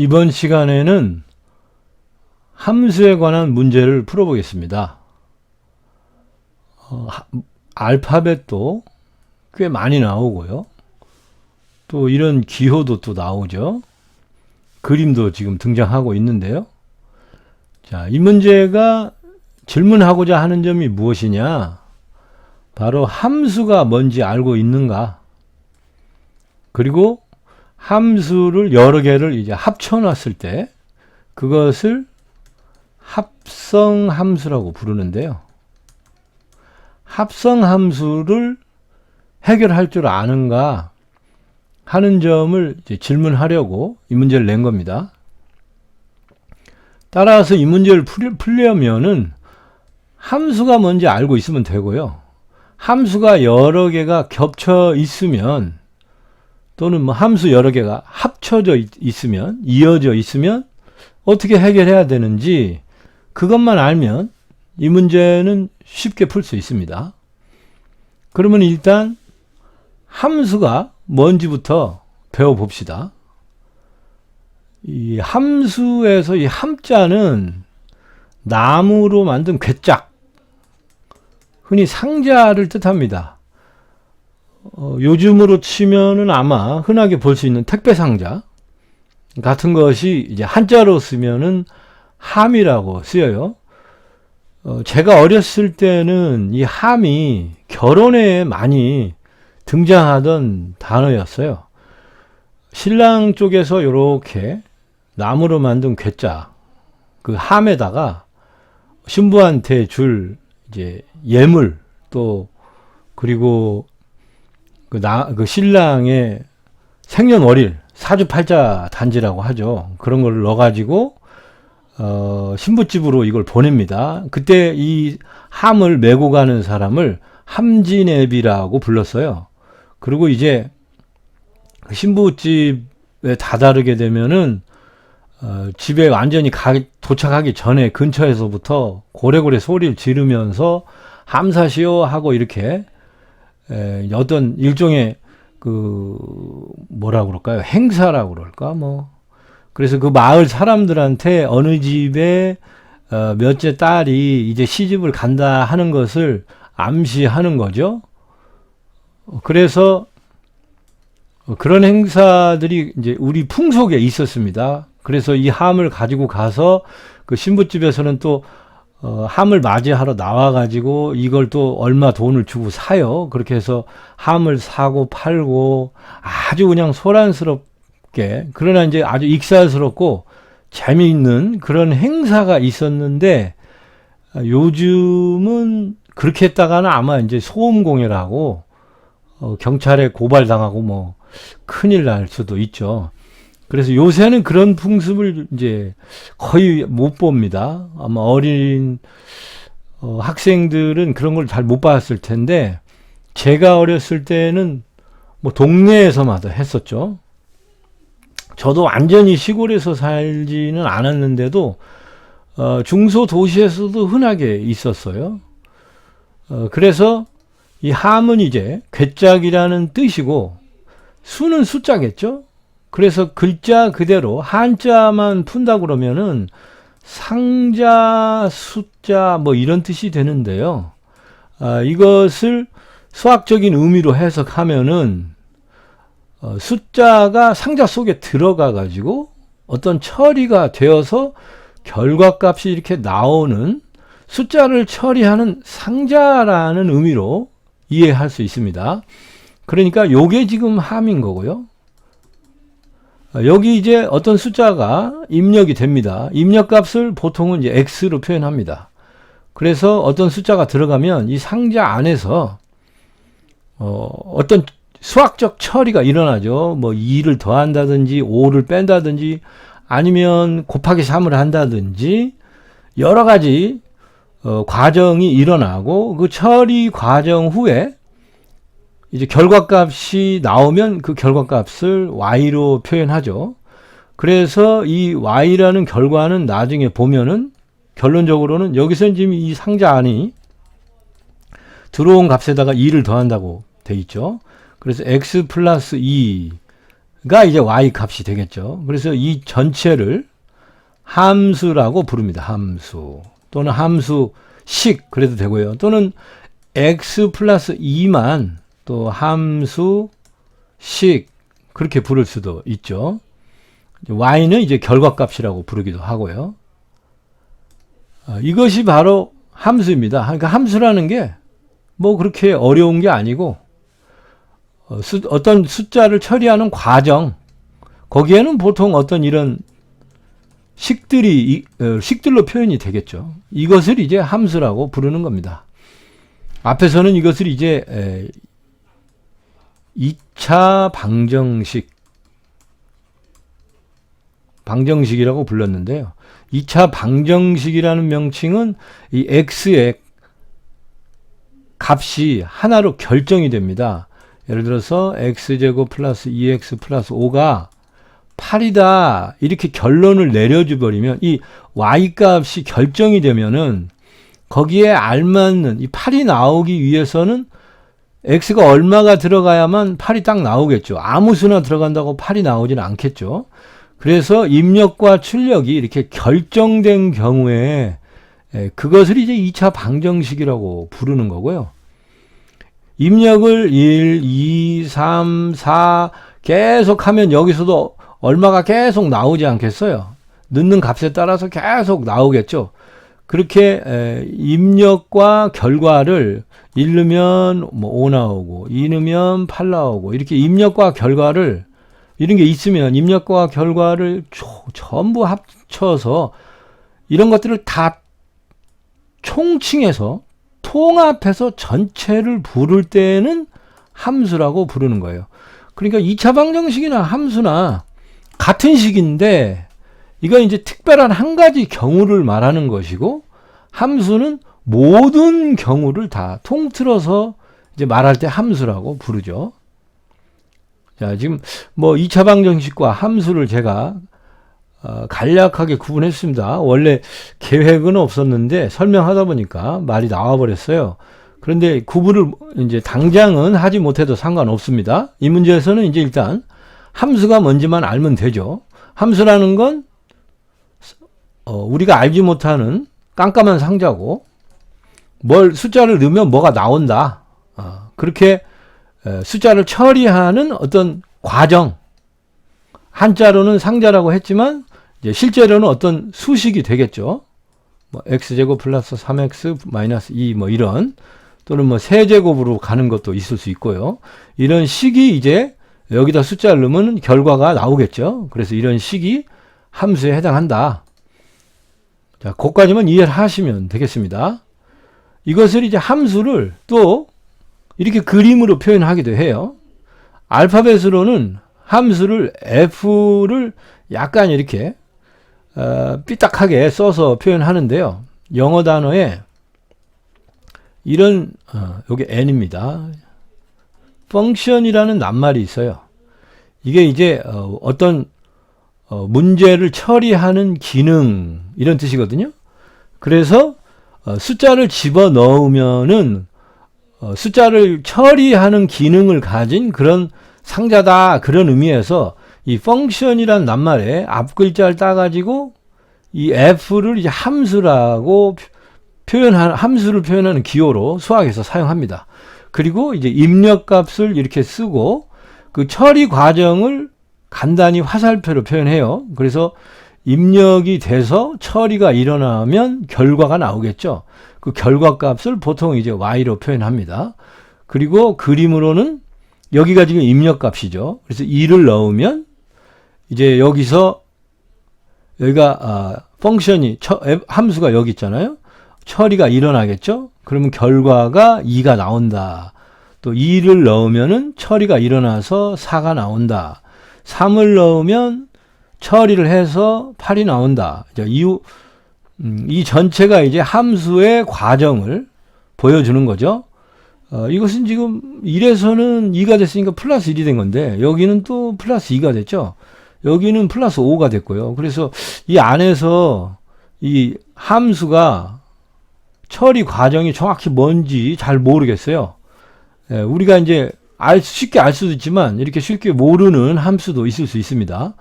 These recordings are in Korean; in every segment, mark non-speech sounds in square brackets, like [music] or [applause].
이번 시간에는 함수에 관한 문제를 풀어보겠습니다. 어, 하- 알파벳도 꽤 많이 나오고요. 또 이런 기호도 또 나오죠. 그림도 지금 등장하고 있는데요. 자, 이 문제가 질문하고자 하는 점이 무엇이냐? 바로 함수가 뭔지 알고 있는가? 그리고 함수를 여러 개를 이제 합쳐놨을 때 그것을 합성 함수라고 부르는데요. 합성 함수를 해결할 줄 아는가 하는 점을 질문하려고 이 문제를 낸 겁니다. 따라서 이 문제를 풀- 풀려면은 함수가 뭔지 알고 있으면 되고요. 함수가 여러 개가 겹쳐 있으면 또는 뭐 함수 여러 개가 합쳐져 있- 있으면 이어져 있으면 어떻게 해결해야 되는지 그것만 알면 이 문제는 쉽게 풀 수 있습니다. 그러면 일단 함수가 뭔지부터 배워봅시다. 이 함수에서 이 함자는 나무로 만든 괴짝, 흔히 상자를 뜻합니다. 어, 요즘으로 치면은 아마 흔하게 볼 수 있는 택배 상자 같은 것이 이제 한자로 쓰면은 함이라고 쓰여요. 어, 제가 어렸을 때는 이 함이 결혼에 많이 등장하던 단어였어요. 신랑 쪽에서 이렇게 나무로 만든 괴짜 그 함에다가 신부한테 줄 이제 예물 또 그리고 그, 나, 그 신랑의 생년월일 사주팔자 단지라고 하죠. 그런 걸 넣어가지고 어, 신부집으로 이걸 보냅니다. 그때 이 함을 메고 가는 사람을 함진애비라고 불렀어요. 그리고 이제 그 신부집에 다다르게 되면은 어, 집에 완전히 가, 도착하기 전에 근처에서부터 고래고래 소리를 지르면서 함사시오 하고 이렇게 에, 어떤 일종의 그 뭐라 그럴까요 행사라고 그럴까 뭐 그래서 그 마을 사람들한테 어느 집에 어, 몇째 딸이 이제 시집을 간다 하는 것을 암시하는 거죠. 어, 그래서 어, 그런 행사들이 이제 우리 풍속에 있었습니다. 그래서 이 함을 가지고 가서 그 신부집에서는 또 어, 함을 맞이하러 나와가지고 이걸 또 얼마 돈을 주고 사요. 그렇게 해서 함을 사고 팔고 아주 그냥 소란스럽게 그러나 이제 아주 익살스럽고 재미있는 그런 행사가 있었는데 아, 요즘은 그렇게 했다가는 아마 이제 소음공해라고 어, 경찰에 고발당하고 뭐 큰일 날 수도 있죠. 그래서 요새는 그런 풍습을 이제 거의 못 봅니다. 아마 어린 어, 학생들은 그런 걸 잘 못 봤을 텐데 제가 어렸을 때는 뭐 동네에서마다 했었죠. 저도 완전히 시골에서 살지는 않았는데도 어, 중소 도시에서도 흔하게 있었어요. 어, 그래서 이 함은 이제 괴짝이라는 뜻이고 수는 숫자겠죠. 그래서 글자 그대로 한자만 푼다 그러면은 상자, 숫자 뭐 이런 뜻이 되는데요. 아, 이것을 수학적인 의미로 해석하면은 어, 숫자가 상자 속에 들어가 가지고 어떤 처리가 되어서 결과값이 이렇게 나오는 숫자를 처리하는 상자라는 의미로 이해할 수 있습니다. 그러니까 요게 지금 함인 거고요. 아, 여기 이제 어떤 숫자가 입력이 됩니다. 입력값을 보통은 이제 x로 표현합니다. 그래서 어떤 숫자가 들어가면 이 상자 안에서 어, 어떤 수학적 처리가 일어나죠. 뭐 2를 더한다든지 5를 뺀다든지 아니면 곱하기 3을 한다든지 여러 가지 어, 과정이 일어나고 그 처리 과정 후에 이제 결과값이 나오면 그 결과값을 y로 표현하죠. 그래서 이 y라는 결과는 나중에 보면은 결론적으로는 여기서 지금 이 상자 안이 들어온 값에다가 2를 더한다고 돼 있죠. 그래서 x 플러스 2 이제 y 값이 되겠죠. 그래서 이 전체를 함수라고 부릅니다. 함수 또는 함수식 그래도 되고요. 또는 x 플러스 2만 또 함수 식 그렇게 부를 수도 있죠. y는 이제 결과값이라고 부르기도 하고요. 어, 이것이 바로 함수입니다. 그러니까 함수라는 게 뭐 그렇게 어려운 게 아니고 어, 수, 어떤 숫자를 처리하는 과정 거기에는 보통 어떤 이런 식들이 이, 어, 식들로 표현이 되겠죠. 이것을 이제 함수라고 부르는 겁니다. 앞에서는 이것을 이제 에, 2차 방정식 방정식이라고 불렀는데요. 2차 방정식이라는 명칭은 이 x의 값이 하나로 결정이 됩니다. 예를 들어서 x제곱 플러스 2x 플러스 5가 8이다 이렇게 결론을 내려줘 버리면 이 y 값이 결정이 되면은 거기에 알맞는 이 8이 나오기 위해서는 x가 얼마가 들어가야만 8이 딱 나오겠죠. 아무 수나 들어간다고 8이 나오지는 않겠죠. 그래서 입력과 출력이 이렇게 결정된 경우에 예, 그것을 이제 2차 방정식이라고 부르는 거고요. 입력을 1, 2, 3, 4 계속 하면 여기서도 얼마가 계속 나오지 않겠어요? 넣는 값에 따라서 계속 나오겠죠. 그렇게 입력과 결과를 1 넣으면 뭐5 나오고 2 넣으면 8 나오고 이렇게 입력과 결과를 이런 게 있으면 입력과 결과를 조, 전부 합쳐서 이런 것들을 다 총칭해서 통합해서 전체를 부를 때는 함수라고 부르는 거예요. 그러니까 2차 방정식이나 함수나 같은 식인데 이건 이제 특별한 한 가지 경우를 말하는 것이고 함수는 모든 경우를 다 통틀어서 이제 말할 때 함수라고 부르죠. 자, 지금 뭐 2차 방정식과 함수를 제가 어, 간략하게 구분했습니다. 원래 계획은 없었는데 설명하다 보니까 말이 나와 버렸어요. 그런데 구분을 이제 당장은 하지 못해도 상관없습니다. 이 문제에서는 이제 일단 함수가 뭔지만 알면 되죠. 함수라는 건 어, 우리가 알지 못하는 깜깜한 상자고 뭘 숫자를 넣으면 뭐가 나온다. 어, 그렇게 숫자를 처리하는 어떤 과정. 한자로는 상자라고 했지만 실제로는 어떤 수식이 되겠죠. 뭐 x제곱 플러스 3x 마이너스 2 뭐 이런 또는 뭐 세제곱으로 가는 것도 있을 수 있고요. 이런 식이 이제 여기다 숫자를 넣으면 결과가 나오겠죠. 그래서 이런 식이 함수에 해당한다. 자, 거기까지만 이해를 하시면 되겠습니다. 이것을 이제 함수를 또 이렇게 그림으로 표현하기도 해요. 알파벳으로는 함수를 f를 약간 이렇게 어, 삐딱하게 써서 표현하는데요. 영어 단어에 이런 어, 여기 n입니다. 펑션이라는 낱말이 있어요. 이게 이제 어, 어떤 어, 문제를 처리하는 기능 이런 뜻이거든요. 그래서 어, 숫자를 집어 넣으면은 어, 숫자를 처리하는 기능을 가진 그런 상자다 그런 의미에서 이 펑션이란 낱말에 앞 글자를 따가지고 이 f를 이제 함수라고 표현하는 함수를 표현하는 기호로 수학에서 사용합니다. 그리고 이제 입력값을 이렇게 쓰고 그 처리 과정을 간단히 화살표로 표현해요. 그래서 입력이 돼서 처리가 일어나면 결과가 나오겠죠. 그 결과 값을 보통 이제 y로 표현합니다. 그리고 그림으로는 여기가 지금 입력 값이죠. 그래서 2를 넣으면 이제 여기서 여기가 아, 펑션이 처, 함수가 여기 있잖아요. 처리가 일어나겠죠. 그러면 결과가 2가 나온다. 또 2를 넣으면은 처리가 일어나서 4가 나온다. 3을 넣으면 처리를 해서 8이 나온다. 이후 음, 이 전체가 이제 함수의 과정을 보여주는 거죠. 어, 이것은 지금 1에서는 2가 됐으니까 플러스 1이 된 건데 여기는 또 플러스 2가 됐죠. 여기는 플러스 5가 됐고요. 그래서 이 안에서 이 함수가 처리 과정이 정확히 뭔지 잘 모르겠어요. 예, 우리가 이제 알, 쉽게 알 수도 있지만 이렇게 쉽게 모르는 함수도 있을 수 있습니다.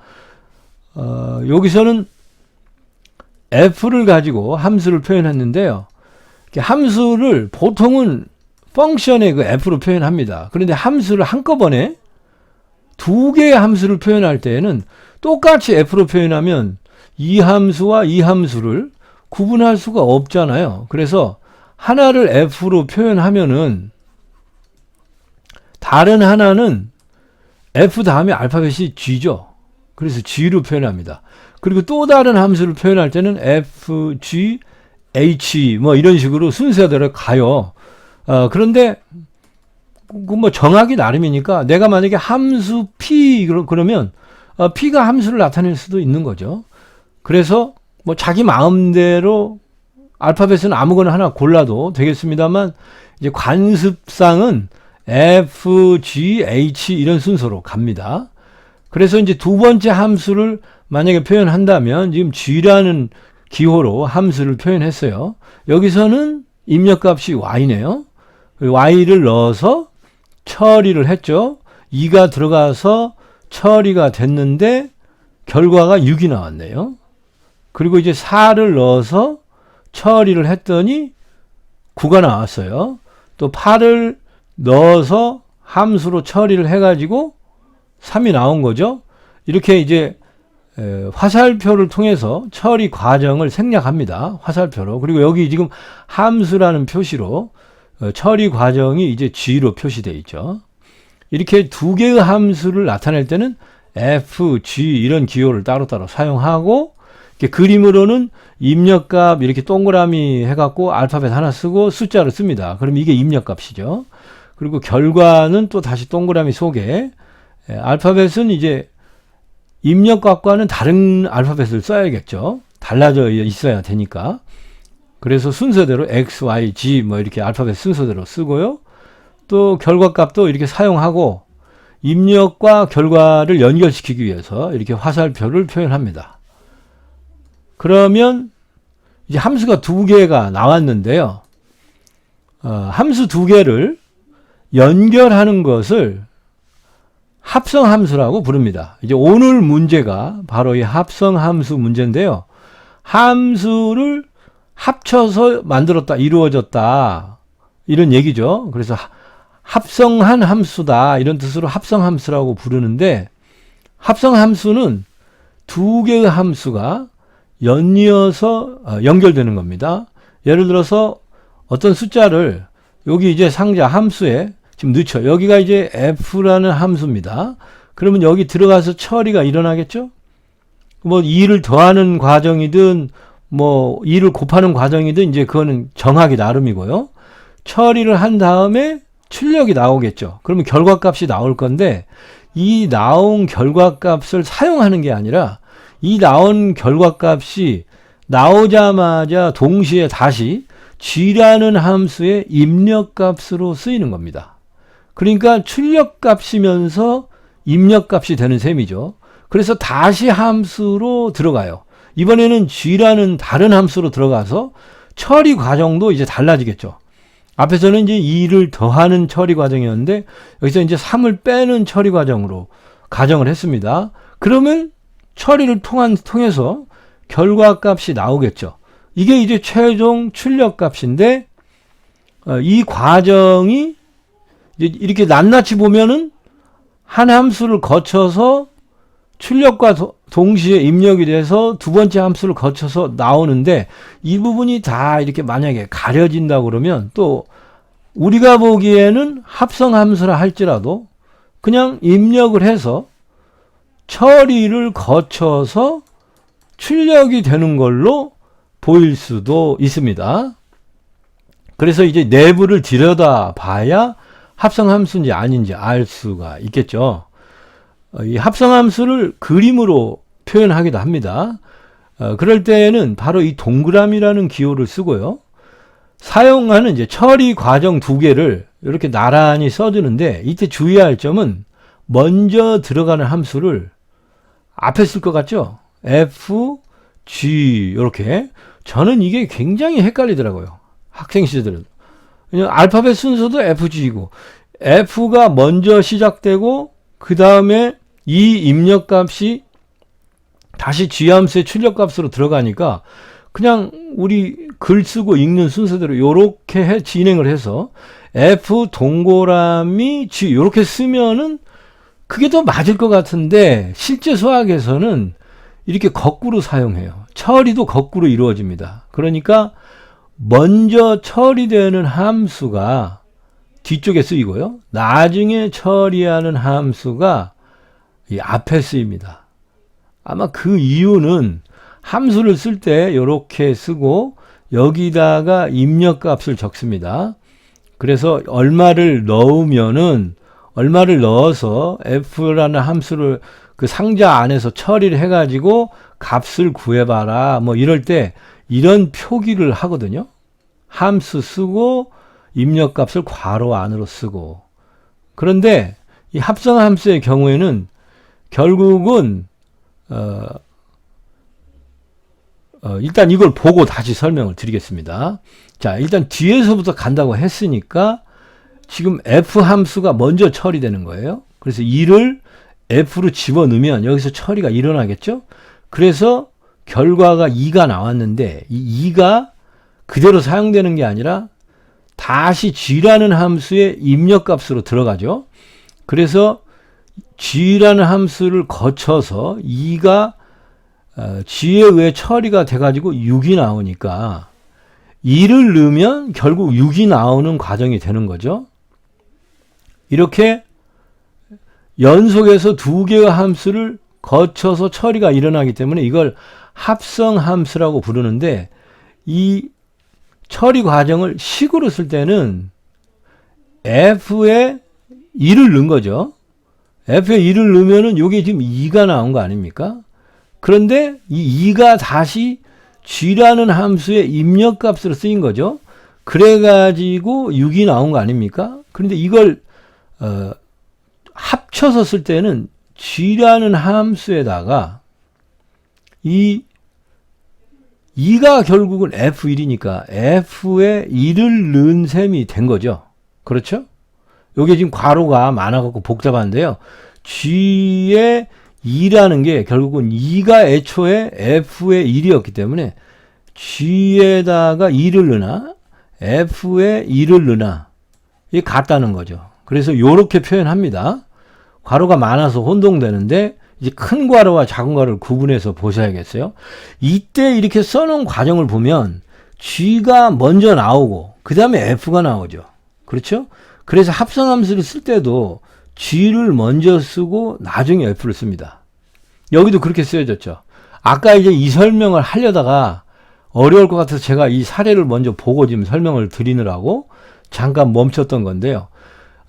어, 여기서는 f를 가지고 함수를 표현했는데요. 함수를 보통은 펑션의 그 f로 표현합니다. 그런데 함수를 한꺼번에 두 개의 함수를 표현할 때에는 똑같이 f로 표현하면 이 함수와 이 함수를 구분할 수가 없잖아요. 그래서 하나를 f로 표현하면은 다른 하나는 f 다음에 알파벳이 g죠. 그래서 g로 표현합니다. 그리고 또 다른 함수를 표현할 때는 f, g, h 뭐 이런 식으로 순서대로 가요. 어, 그런데 그 뭐 정하기 나름이니까 내가 만약에 함수 p 그러- 그러면 어, p가 함수를 나타낼 수도 있는 거죠. 그래서 뭐 자기 마음대로 알파벳은 아무거나 하나 골라도 되겠습니다만 이제 관습상은 F, G, H 이런 순서로 갑니다. 그래서 이제 두 번째 함수를 만약에 표현한다면 지금 G라는 기호로 함수를 표현했어요. 여기서는 입력값이 Y네요. Y를 넣어서 처리를 했죠. 2가 들어가서 처리가 됐는데 결과가 6이 나왔네요. 그리고 이제 4를 넣어서 처리를 했더니 9가 나왔어요. 또 8을 넣어서 함수로 처리를 해가지고 3이 나온 거죠. 이렇게 이제 에, 화살표를 통해서 처리 과정을 생략합니다. 화살표로. 그리고 여기 지금 함수라는 표시로 어, 처리 과정이 이제 G로 표시되어 있죠. 이렇게 두 개의 함수를 나타낼 때는 F, G 이런 기호를 따로따로 사용하고 그림으로는 입력값 이렇게 동그라미 해갖고 알파벳 하나 쓰고 숫자를 씁니다. 그럼 이게 입력값이죠. 그리고 결과는 또 다시 동그라미 속에 에, 알파벳은 이제 입력값과는 다른 알파벳을 써야겠죠. 달라져 있어야 되니까. 그래서 순서대로 X, Y, G 뭐 이렇게 알파벳 순서대로 쓰고요. 또 결과값도 이렇게 사용하고 입력과 결과를 연결시키기 위해서 이렇게 화살표를 표현합니다. 그러면 이제 함수가 두 개가 나왔는데요. 어, 함수 두 개를 연결하는 것을 합성 함수라고 부릅니다. 이제 오늘 문제가 바로 이 합성 함수 문제인데요. 함수를 합쳐서 만들었다, 이루어졌다. 이런 얘기죠. 그래서 하- 합성한 함수다. 이런 뜻으로 합성 함수라고 부르는데, 합성 함수는 두 개의 함수가 연이어서 어, 연결되는 겁니다. 예를 들어서 어떤 숫자를 여기 이제 상자 함수에 지금 넣죠. 여기가 이제 f라는 함수입니다. 그러면 여기 들어가서 처리가 일어나겠죠? 뭐 2를 더하는 과정이든 뭐 2를 곱하는 과정이든 이제 그거는 정하기 나름이고요. 처리를 한 다음에 출력이 나오겠죠. 그러면 결과값이 나올 건데 이 나온 결과값을 사용하는 게 아니라 이 나온 결과값이 나오자마자 동시에 다시 g라는 함수의 입력값으로 쓰이는 겁니다. 그러니까 출력 값이면서 입력 값이 되는 셈이죠. 그래서 다시 함수로 들어가요. 이번에는 g라는 다른 함수로 들어가서 처리 과정도 이제 달라지겠죠. 앞에서는 이제 2를 더하는 처리 과정이었는데 여기서 이제 3을 빼는 처리 과정으로 가정을 했습니다. 그러면 처리를 통한 통해서 결과 값이 나오겠죠. 이게 이제 최종 출력 값인데 어, 이 과정이 이렇게 낱낱이 보면은 한 함수를 거쳐서 출력과 도- 동시에 입력이 돼서 두 번째 함수를 거쳐서 나오는데 이 부분이 다 이렇게 만약에 가려진다 그러면 또 우리가 보기에는 합성 함수라 할지라도 그냥 입력을 해서 처리를 거쳐서 출력이 되는 걸로 보일 수도 있습니다. 그래서 이제 내부를 들여다 봐야 합성함수인지 아닌지 알 수가 있겠죠. 어, 이 합성함수를 그림으로 표현하기도 합니다. 어, 그럴 때에는 바로 이 동그라미라는 기호를 쓰고요. 사용하는 이제 처리 과정 두 개를 이렇게 나란히 써주는데 이때 주의할 점은 먼저 들어가는 함수를 앞에 쓸 것 같죠? F, G 이렇게 저는 이게 굉장히 헷갈리더라고요. 학생 시절은 왜냐면 알파벳 순서도 FG이고 f가 먼저 시작되고 그 다음에 이 입력값이 다시 g함수의 출력값으로 들어가니까 그냥 우리 글 쓰고 읽는 순서대로 요렇게 해, 진행을 해서 f 동그라미 g 요렇게 쓰면은 그게 더 맞을 것 같은데 실제 수학에서는 이렇게 거꾸로 사용해요. 처리도 거꾸로 이루어집니다. 그러니까 먼저 처리되는 함수가 뒤쪽에 쓰이고요. 나중에 처리하는 함수가 이 앞에 쓰입니다. 아마 그 이유는 함수를 쓸 때 이렇게 쓰고 여기다가 입력값을 적습니다. 그래서 얼마를 넣으면은 얼마를 넣어서 f라는 함수를 그 상자 안에서 처리를 해가지고 값을 구해봐라. 뭐 이럴 때 이런 표기를 하거든요. 함수 쓰고 입력값을 괄호 안으로 쓰고. 그런데 이 합성 함수의 경우에는 결국은 어, 어, 일단 이걸 보고 다시 설명을 드리겠습니다. 자, 일단 뒤에서부터 간다고 했으니까 지금 f 함수가 먼저 처리되는 거예요. 그래서 2를 f로 집어넣으면 여기서 처리가 일어나겠죠? 그래서 결과가 2가 나왔는데 이 2가 그대로 사용되는 게 아니라 다시 g라는 함수의 입력값으로 들어가죠. 그래서 g라는 함수를 거쳐서 2가 어, g에 의해 처리가 돼가지고 6이 나오니까 2를 넣으면 결국 6이 나오는 과정이 되는 거죠. 이렇게 연속해서 두 개의 함수를 거쳐서 처리가 일어나기 때문에 이걸 합성 함수라고 부르는데 이 처리 과정을 식으로 쓸 때는 f에 2를 넣은 거죠. f에 2를 넣으면은 이게 지금 2가 나온 거 아닙니까? 그런데 이 2가 다시 g라는 함수의 입력값으로 쓰인 거죠. 그래가지고 6이 나온 거 아닙니까? 그런데 이걸 어, 합쳐서 쓸 때는 g라는 함수에다가 이 2가 결국은 f1이니까 f에 1을 넣은 셈이 된 거죠. 그렇죠? 요게 지금 괄호가 많아갖고 복잡한데요. g의 2라는 게 결국은 2가 애초에 f의 1이었기 때문에 g에다가 2를 넣나 f에 2를 넣나 이게 같다는 거죠. 그래서 요렇게 표현합니다. 괄호가 많아서 혼동되는데 이제 큰 괄호와 작은 괄호를 구분해서 보셔야겠어요. 이때 이렇게 써놓은 과정을 보면 g가 먼저 나오고 그 다음에 f가 나오죠. 그렇죠? 그래서 합성함수를 쓸 때도 g를 먼저 쓰고 나중에 f를 씁니다. 여기도 그렇게 쓰여졌죠. 아까 이제 이 설명을 하려다가 어려울 것 같아서 제가 이 사례를 먼저 보고 지금 설명을 드리느라고 잠깐 멈췄던 건데요.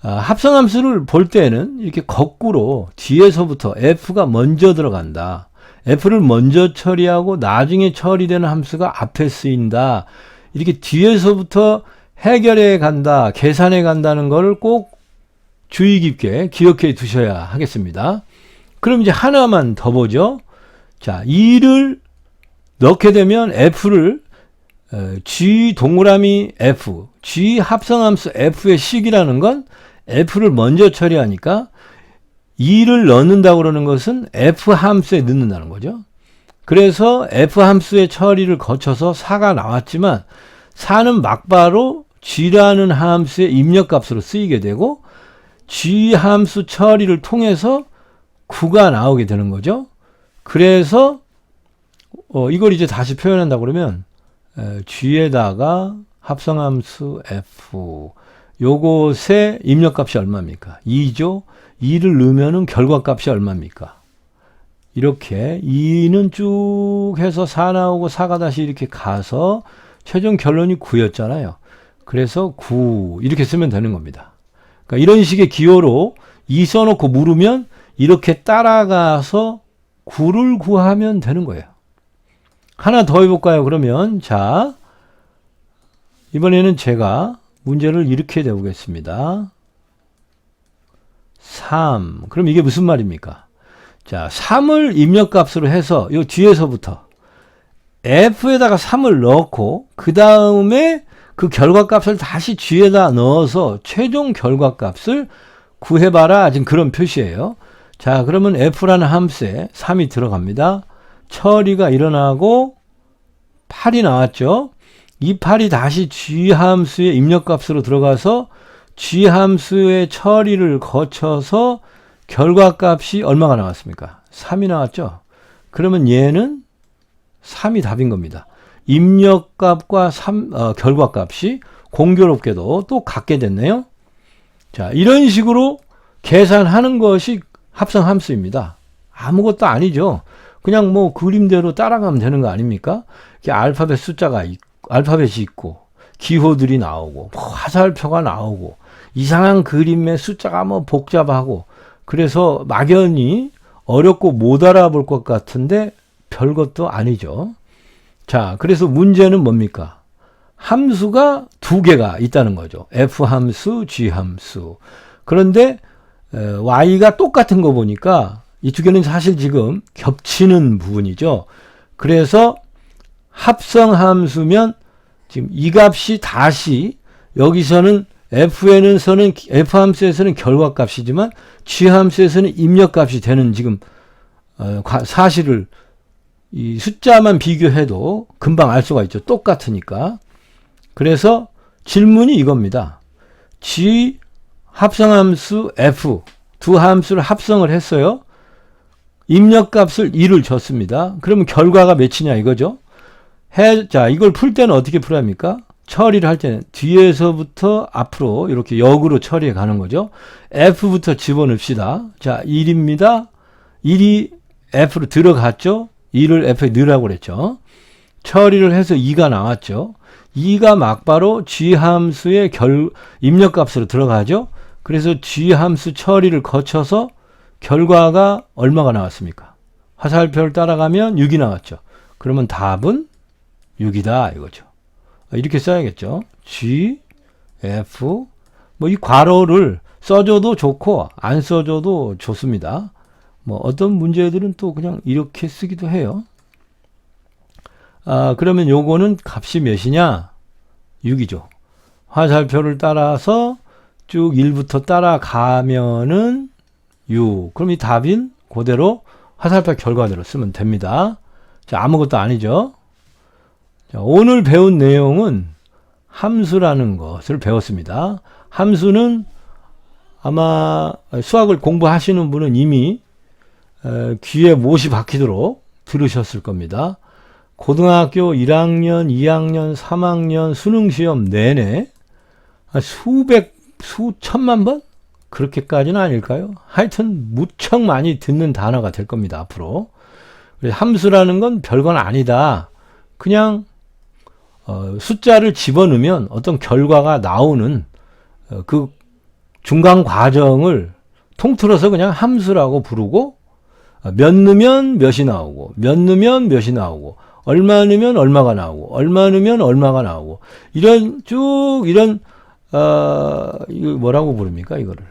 아, 합성함수를 볼 때는 이렇게 거꾸로 뒤에서부터 f가 먼저 들어간다. f를 먼저 처리하고 나중에 처리되는 함수가 앞에 쓰인다. 이렇게 뒤에서부터 해결해 간다, 계산해 간다는 것을 꼭 주의 깊게 기억해 두셔야 하겠습니다. 그럼 이제 하나만 더 보죠. 자, 2를 넣게 되면 f를 어, g 동그라미 f, g 합성함수 f의 식이라는 건 f를 먼저 처리하니까 2를 넣는다고 그러는 것은 f 함수에 넣는다는 거죠. 그래서 f 함수의 처리를 거쳐서 4가 나왔지만 4는 막바로 g라는 함수의 입력값으로 쓰이게 되고 g 함수 처리를 통해서 9가 나오게 되는 거죠. 그래서 어, 이걸 이제 다시 표현한다 그러면 에, g에다가 합성함수 f 요것의 입력값이 얼마입니까? 2죠. 2를 넣으면은 결과값이 얼마입니까? 이렇게 2는 쭉 해서 4 나오고 4가 다시 이렇게 가서 최종 결론이 9였잖아요. 그래서 9 이렇게 쓰면 되는 겁니다. 그러니까 이런 식의 기호로 2 써놓고 물으면 이렇게 따라가서 9를 구하면 되는 거예요. 하나 더 해볼까요? 그러면 자 이번에는 제가 문제를 이렇게 내보겠습니다. 3. 그럼 이게 무슨 말입니까? 자, 3을 입력값으로 해서 요 뒤에서부터 f에다가 3을 넣고 그 다음에 그 결과값을 다시 G에다 넣어서 최종 결과값을 구해봐라. 지금 그런 표시예요. 자, 그러면 F라는 함수에 3이 들어갑니다. 처리가 일어나고 8이 나왔죠. 이 8이 다시 G 함수의 입력값으로 들어가서 G 함수의 처리를 거쳐서 결과값이 얼마가 나왔습니까? 3이 나왔죠. 그러면 얘는 3이 답인 겁니다. 입력값과 3, 어, 결과값이 공교롭게도 또 같게 됐네요. 자, 이런 식으로 계산하는 것이 합성 함수입니다. 아무것도 아니죠. 그냥 뭐 그림대로 따라가면 되는 거 아닙니까? 알파벳 숫자가 있, 알파벳이 있고 기호들이 나오고 뭐 화살표가 나오고 이상한 그림의 숫자가 뭐 복잡하고 그래서 막연히 어렵고 못 알아볼 것 같은데 별것도 아니죠. 자, 그래서 문제는 뭡니까? 함수가 두 개가 있다는 거죠. f 함수, g 함수. 그런데 y가 똑같은 거 보니까 이 두 개는 사실 지금 겹치는 부분이죠. 그래서 합성 함수면 지금 이 값이 다시 여기서는 f에서는 f 함수에서는 결과 값이지만 g 함수에서는 입력 값이 되는 지금 어, 사실을 이 숫자만 비교해도 금방 알 수가 있죠. 똑같으니까. 그래서 질문이 이겁니다. g 합성함수 f 두 함수를 합성을 했어요. 입력값을 2를 줬습니다. 그러면 결과가 몇이냐 이거죠. 해, 자, 이걸 풀 때는 어떻게 풀어야 합니까? 처리를 할 때는 뒤에서부터 앞으로 이렇게 역으로 처리해 가는 거죠. F부터 집어넣읍시다. 자, 1입니다. 1이 F로 들어갔죠. 2를 F에 넣으라고 그랬죠. 처리를 해서 2가 나왔죠. 2가 막바로 G 함수의 결, 입력값으로 들어가죠. 그래서 G 함수 처리를 거쳐서 결과가 얼마가 나왔습니까? 화살표를 따라가면 6이 나왔죠. 그러면 답은 6이다 이거죠. 이렇게 써야겠죠. G, F, 뭐 이 괄호를 써줘도 좋고 안 써줘도 좋습니다. 뭐 어떤 문제들은 또 그냥 이렇게 쓰기도 해요. 아, 그러면 요거는 값이 몇이냐? 6이죠. 화살표를 따라서 쭉 1부터 따라가면은 6. 그럼 이 답인 그대로 화살표 결과대로 쓰면 됩니다. 자, 아무것도 아니죠. 자, 오늘 배운 내용은 함수라는 것을 배웠습니다. 함수는 아마 수학을 공부하시는 분은 이미 귀에 못이 박히도록 들으셨을 겁니다. 고등학교 1학년, 2학년, 3학년 수능 시험 내내 수백, 수천만 번? 그렇게까지는 아닐까요? 하여튼 무척 많이 듣는 단어가 될 겁니다, 앞으로. 함수라는 건 별건 아니다. 그냥 어, 숫자를 집어넣으면 어떤 결과가 나오는 어, 그 중간 과정을 통틀어서 그냥 함수라고 부르고 어, 몇 넣으면 몇이 나오고 몇 넣으면 몇이 나오고 얼마 넣으면 얼마가 나오고 얼마 넣으면 얼마가 나오고 이런 쭉 이런 어 이거 뭐라고 부릅니까 이거를?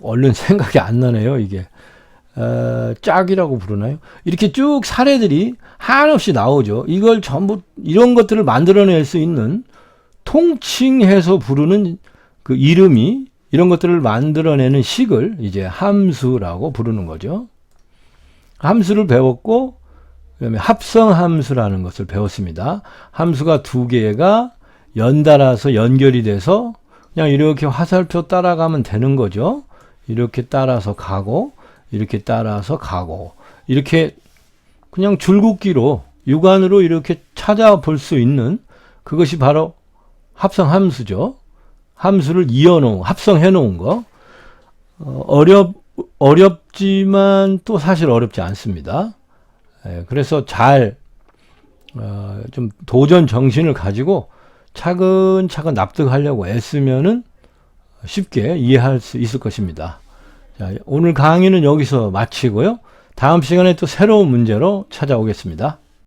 얼른 [laughs] 생각이 안 나네요 이게 어, 짝이라고 부르나요? 이렇게 쭉 사례들이 한없이 나오죠. 이걸 전부 이런 것들을 만들어낼 수 있는 통칭해서 부르는 그 이름이 이런 것들을 만들어내는 식을 이제 함수라고 부르는 거죠. 함수를 배웠고 그다음에 합성 함수라는 것을 배웠습니다. 함수가 두 개가 연달아서 연결이 돼서 그냥 이렇게 화살표 따라가면 되는 거죠. 이렇게 따라서 가고 이렇게 따라서 가고 이렇게 그냥 줄긋기로 육안으로 이렇게 찾아볼 수 있는 그것이 바로 합성 함수죠. 함수를 이어놓은 합성해 놓은 거 어, 어렵 어렵지만 또 사실 어렵지 않습니다. 예, 그래서 잘좀 어, 도전 정신을 가지고 차근차근 납득하려고 애쓰면은 쉽게 이해할 수 있을 것입니다. 자, 오늘 강의는 여기서 마치고요. 다음 시간에 또 새로운 문제로 찾아오겠습니다.